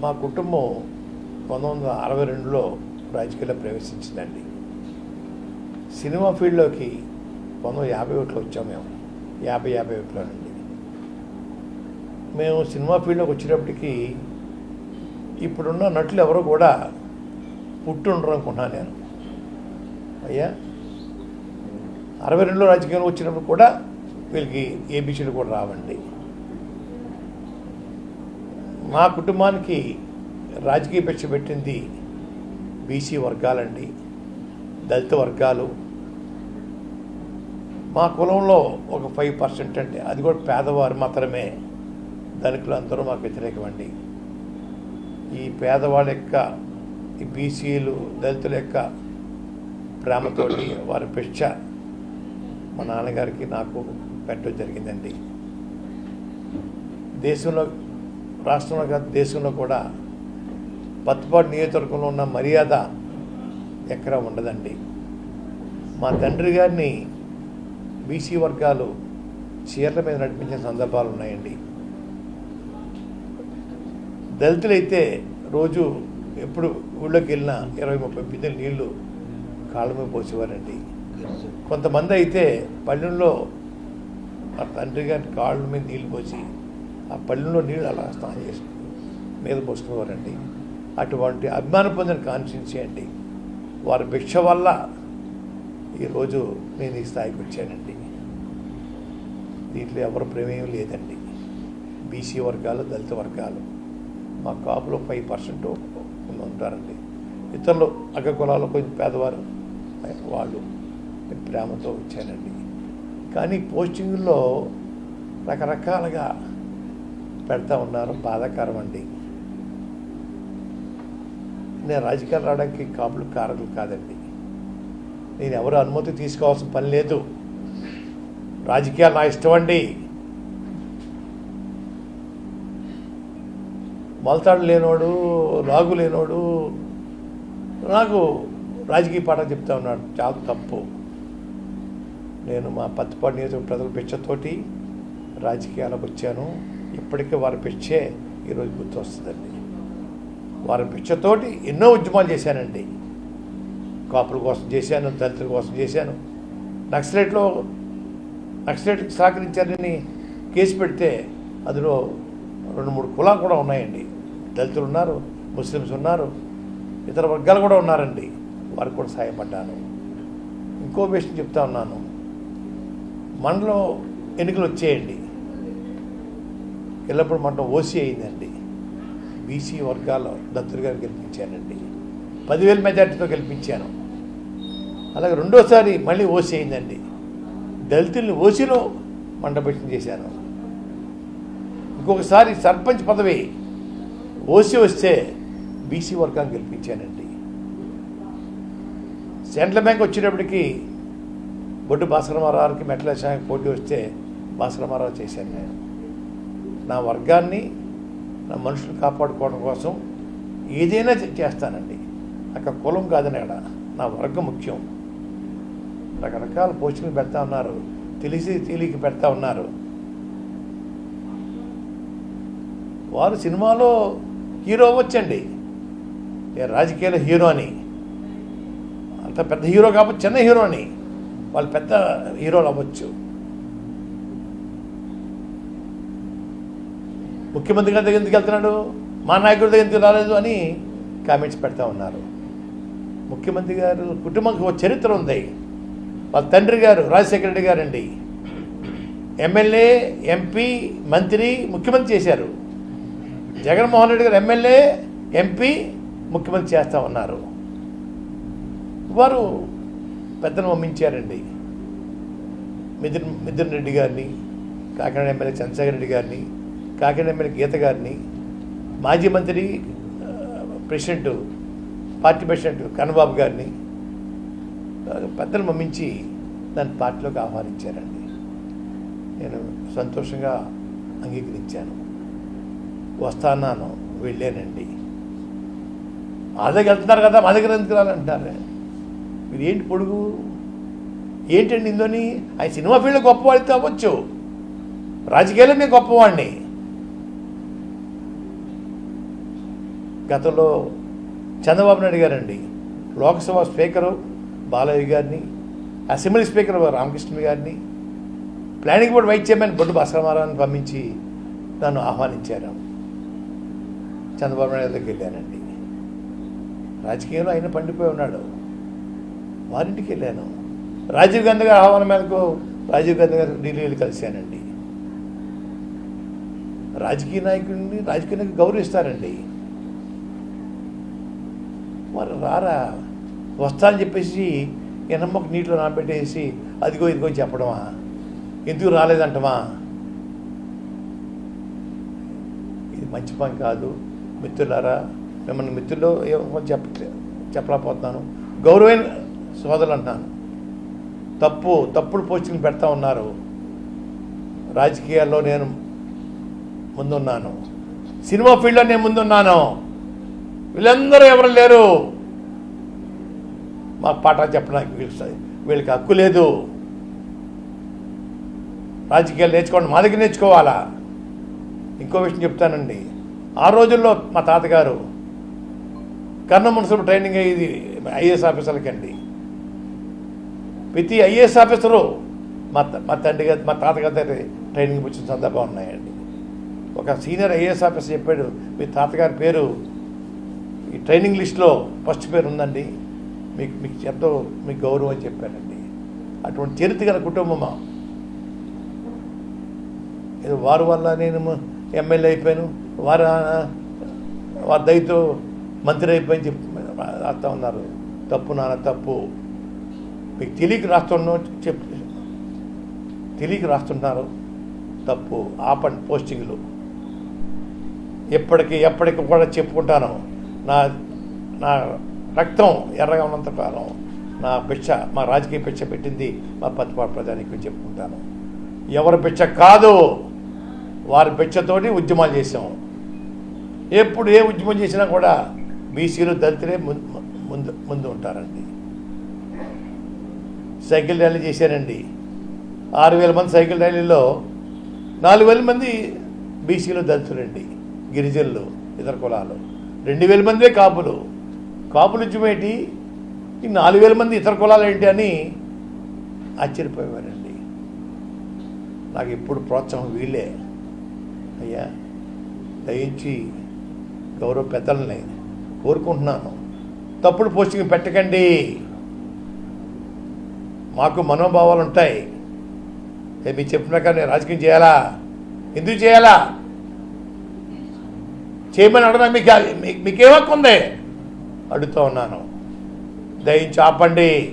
మా కుటుంబం పంతొమ్మిది వందల అరవై రెండులో రాజకీయాల్లో ప్రవేశించిందండి. సినిమా ఫీల్డ్లోకి పంతొమ్మిది యాభై ఒకటిలో వచ్చాం మేము. యాభై యాభై ఒకటిలో నుండి. మేము సినిమా ఫీల్డ్లోకి వచ్చేటప్పటికి ఇప్పుడున్న నటులు ఎవరు కూడా పుట్టి ఉండరు అనుకుంటున్నాను నేను. అయ్యా? అరవై రెండులో రాజకీయంలో వచ్చినప్పుడు కూడా వీళ్ళకి ఏబీసీలు కూడా రావండి. మా కుటుంబానికి రాజకీయ పక్ష పెట్టింది బీసీ వర్గాలండి దళిత వర్గాలు. మా కులంలో ఒక ఫైవ్ పర్సెంట్ అండి. అది కూడా పేదవారు మాత్రమే ధనికులు అందరూ మాకు వ్యతిరేకమండి. ఈ పేదవాళ్ళ యొక్క ఈ బీసీలు దళితుల యొక్క ప్రేమతోటి వారి పెచ్చ మా నాన్నగారికి నాకు పెట్టడం జరిగిందండి. దేశంలో రాష్ట్రంలో కాదు దేశంలో కూడా పత్తిపాటు నియోజకవర్గంలో ఉన్న మర్యాద ఎక్కడ ఉండదండి. మా తండ్రి గారిని బీసీ వర్గాలు చీరల మీద నడిపించిన సందర్భాలు ఉన్నాయండి. దళితులైతే రోజు ఎప్పుడు ఊళ్ళోకి వెళ్ళినా ఇరవై ముప్పై బిందెలు నీళ్ళు కాళ్ళ మీద పోసేవారండి. కొంతమంది అయితే పల్లెల్లో మా తండ్రి గారి కాళ్ళ మీద నీళ్ళు పోసి ఆ పల్లెల్లో నీళ్ళు అలా స్నానం చేసి మీద పోసుకునేవారండి. అటువంటి అభిమాన పొందిన కాన్షియన్సీ అండి. వారి భిక్ష వల్ల ఈరోజు నేను ఈ స్థాయికి వచ్చానండి. దీంట్లో ఎవరు ప్రమేయం లేదండి. బీసీ వర్గాలు దళిత వర్గాలు మా కాపులో ఫైవ్ పర్సెంట్ ఉంటారండి. ఇతరులు అగ్ర కులాలు కొంచెం పేదవారు వాళ్ళు ప్రేమతో వచ్చానండి కానీ పోస్టింగుల్లో రకరకాలుగా పెడతా ఉన్నారు. బాధాకరం అండి. నేను రాజకీయాలు రావడానికి కాపులు కారకులు కాదండి. నేను ఎవరు అనుమతి తీసుకోవాల్సిన పని లేదు. రాజకీయాలు నా ఇష్టం అండి. మొలతాడు లేనోడు లాగు లేనోడు నాకు రాజకీయ పాఠం చెప్తా ఉన్నాడు. చాలా తప్పు. నేను మా పత్తిపాడు నియోజకవర్గ ప్రజల పిచ్చతోటి రాజకీయాలకు వచ్చాను. ఇప్పటికే వారి పిచ్చే ఈరోజు గుర్తు వస్తుందండి వారి పిచ్చతోటి ఎన్నో ఉద్యమాలు చేశానండి. కాపుల కోసం చేశాను దళితుల కోసం చేశాను. నక్సలైట్లో నక్సలైట్కి సహకరించారని కేసు పెడితే అందులో రెండు మూడు కులాలు కూడా ఉన్నాయండి. దళితులు ఉన్నారు ముస్లిమ్స్ ఉన్నారు ఇతర వర్గాలు కూడా ఉన్నారండి. వారికి కూడా సహాయపడ్డాను. ఇంకో విషయం చెప్తా ఉన్నాను. మనలో ఎన్నికలు వచ్చేయండి. ఎల్లప్పుడు మనం ఓసీ అయిందండి. బీసీ వర్గాల్లో దత్తులు గారు గెలిపించానండి. పదివేల మెజార్టీతో గెలిపించాను. అలాగే రెండోసారి మళ్ళీ ఓసీ అయిందండి. దళితుల్ని ఓసీలో మండపెట్టం చేశాను. ఇంకొకసారి సర్పంచ్ పదవి ఓసీ వస్తే బీసీ వర్గాన్ని గెలిపించానండి. సెంట్రల్ బ్యాంక్ వచ్చినప్పటికీ బొడ్డు భాస్కరమారావుకి మెట్ల శాఖ పోటీ వస్తే భాస్కరమారావు చేశాను నేను. నా వర్గాన్ని నా మనుషులు కాపాడుకోవడం కోసం ఏదైనా చేస్తానండి. అక్కడ కులం కాదని అక్కడ నా వర్గం ముఖ్యం. రకరకాల పోస్టులు పెడతా ఉన్నారు. తెలిసి తెలియక పెడతా ఉన్నారు. వారు సినిమాలో హీరో అవ్వచ్చండి. నేను రాజకీయాల హీరో అని. అంత పెద్ద హీరో కాబట్టి చిన్న హీరో అని. వాళ్ళు పెద్ద హీరోలు అవ్వచ్చు. ముఖ్యమంత్రి గారి దగ్గర ఎందుకు వెళ్తున్నాడు? మా నాయకుడి దగ్గర ఎందుకు రాలేదు అని కామెంట్స్ పెడతా ఉన్నారు. ముఖ్యమంత్రి గారు కుటుంబంకి ఒక చరిత్ర ఉంది. వాళ్ళ తండ్రి గారు రాజశేఖర రెడ్డి గారండి. ఎమ్మెల్యే ఎంపీ మంత్రి ముఖ్యమంత్రి చేశారు. జగన్మోహన్ రెడ్డి గారు ఎమ్మెల్యే ఎంపీ ముఖ్యమంత్రి చేస్తూ ఉన్నారు. వారు పెద్దను పంపించారండి మిథున్ మిథున్ రెడ్డి గారిని కాకినాడ ఎమ్మెల్యే చంద్రశేఖర్ రెడ్డి గారిని కాకినాడ ఎమ్మెల్యే గీత గారిని మాజీ మంత్రి ఆ, ప్రెసిడెంట్ పార్టీ ప్రెసిడెంట్ కన్నబాబు గారిని పెద్దలు మమ్మించి దాని పార్టీలోకి ఆహ్వానించారండి. నేను సంతోషంగా అంగీకరించాను. వస్తాను వెళ్ళానండి. మా దగ్గర వెళ్తున్నారు కదా మా దగ్గర ఎందుకు రాలంటారు? మీరు ఏంటి పొడుగు? ఏంటండి ఇందుని ఆయన సినిమా ఫీల్డ్ గొప్పవాడితే అవ్వచ్చు రాజకీయాల్లో నేను గొప్పవాడిని. గతంలో చంద్రబాబు నాయుడు గారండి లోక్సభ స్పీకరు బాలయ్య గారిని అసెంబ్లీ స్పీకర్ రామకృష్ణ గారిని planning board vice chairman Boddu భాస్కరమారాన్ని పంపించి నన్ను ఆహ్వానించారు. చంద్రబాబు నాయుడు దగ్గరికి వెళ్ళానండి. రాజకీయంలో ఆయన పండిపోయి ఉన్నాడు. వారింటికి వెళ్ళాను. రాజీవ్ గాంధీ గారి ఆహ్వానం మేరకు రాజీవ్ గాంధీ గారు ఢిల్లీ వెళ్ళి కలిశానండి. రాజకీయ నాయకుడిని రాజకీయ నాయకుడు గౌరవిస్తారండి. మరి రారా? వస్తా అని చెప్పేసి ఎనమ్మకు నీటిలో నానబెట్టేసి అదిగో ఇదిగో చెప్పడమా? ఎందుకు రాలేదంటమా? ఇది మంచి పని కాదు. మిత్రులారా మిమ్మల్ని మిత్రుల్లో ఏమో చెప్ప చెప్పలేకపోతున్నాను. గౌరవైన సోదరులు అంటున్నాను. తప్పు తప్పుడు పోస్టింగ్ పెడతా ఉన్నారు. రాజకీయాల్లో నేను ముందున్నాను. సినిమా ఫీల్డ్లో నేను ముందున్నాను. వీళ్ళందరూ ఎవరు లేరు. మా పాఠాలు చెప్పడానికి వీళ్ళు వీళ్ళకి హక్కు లేదు. రాజకీయాలు నేర్చుకోండి మా దగ్గర నేర్చుకోవాలా? ఇంకో విషయం చెప్తానండి. ఆ రోజుల్లో మా తాతగారు కర్ణ మున్సిపల్ ట్రైనింగ్ అయ్యేది ఐఏఎస్ ఆఫీసర్లకండి. ప్రతి ఐఏఎస్ ఆఫీసరు మా మా తండ్రి గారి మా తాతగారి దగ్గర ట్రైనింగ్ వచ్చిన సందర్భం ఉన్నాయండి. ఒక సీనియర్ ఐఏఎస్ ఆఫీసర్ చెప్పాడు మీ తాతగారి పేరు ఈ ట్రైనింగ్ లిస్ట్లో ఫస్ట్ పేరు ఉందండి. మీకు మీకు ఎంతో మీకు గౌరవం చెప్పానండి. చెప్పారండి అటువంటి చరిత్ర గల కుటుంబమా? ఏదో వారి వల్ల నేను ఎమ్మెల్యే అయిపోయాను. వారి వారి దయతో మంత్రి అయిపోయి చెప్పి రాస్తా ఉన్నారు. తప్పు నాన్న తప్పు. మీకు తెలియక రాస్తున్నాం చెప్ తెలియక రాస్తున్నారు. తప్పు ఆపండి పోస్టింగ్లు. ఎప్పటికీ ఎప్పటికి కూడా చెప్పుకుంటాను. నా నా రక్తం ఎర్రగా ఉన్నంత కాలం నా భిక్ష మా రాజకీయ భిక్ష పెట్టింది మా పత్తిపాడు ప్రజానికి చెప్పుకుంటాను ఎవరి భిక్ష కాదు వారి భిక్షతోటి ఉద్యమాలు చేసాం ఎప్పుడు ఏ ఉద్యమం చేసినా కూడా బీసీలు దళితులే ముందు ముందు ముందు ఉంటారండి. సైకిల్ ర్యాలీ చేశానండి ఆరు వేల మంది సైకిల్ ర్యాలీలో నాలుగు వేల మంది బీసీలు దళితులండి. గిరిజనులు ఇతర కులాలు. రెండు వేల మందే కాపులు. కాపులు ఉద్యమేంటి ఈ నాలుగు వేల మంది ఇతర కులాలు ఏంటి అని ఆశ్చర్యపోయేవారండి. నాకు ఇప్పుడు ప్రోత్సాహం వీళ్ళే. అయ్యా దయించి గౌరవ పెద్దలని కోరుకుంటున్నాను. తప్పుడు పోస్టింగ్ పెట్టకండి. మాకు మనోభావాలు ఉంటాయి మీరు చెప్పిన కానీ నేను రాజకీయం చేయాలా? ఎందుకు చేయాలా? చేయమని అడగడం మీకు మీకు- మీకేం హక్కు ఉంది? అడుగుతూ ఉన్నాను. దయించి ఆపండి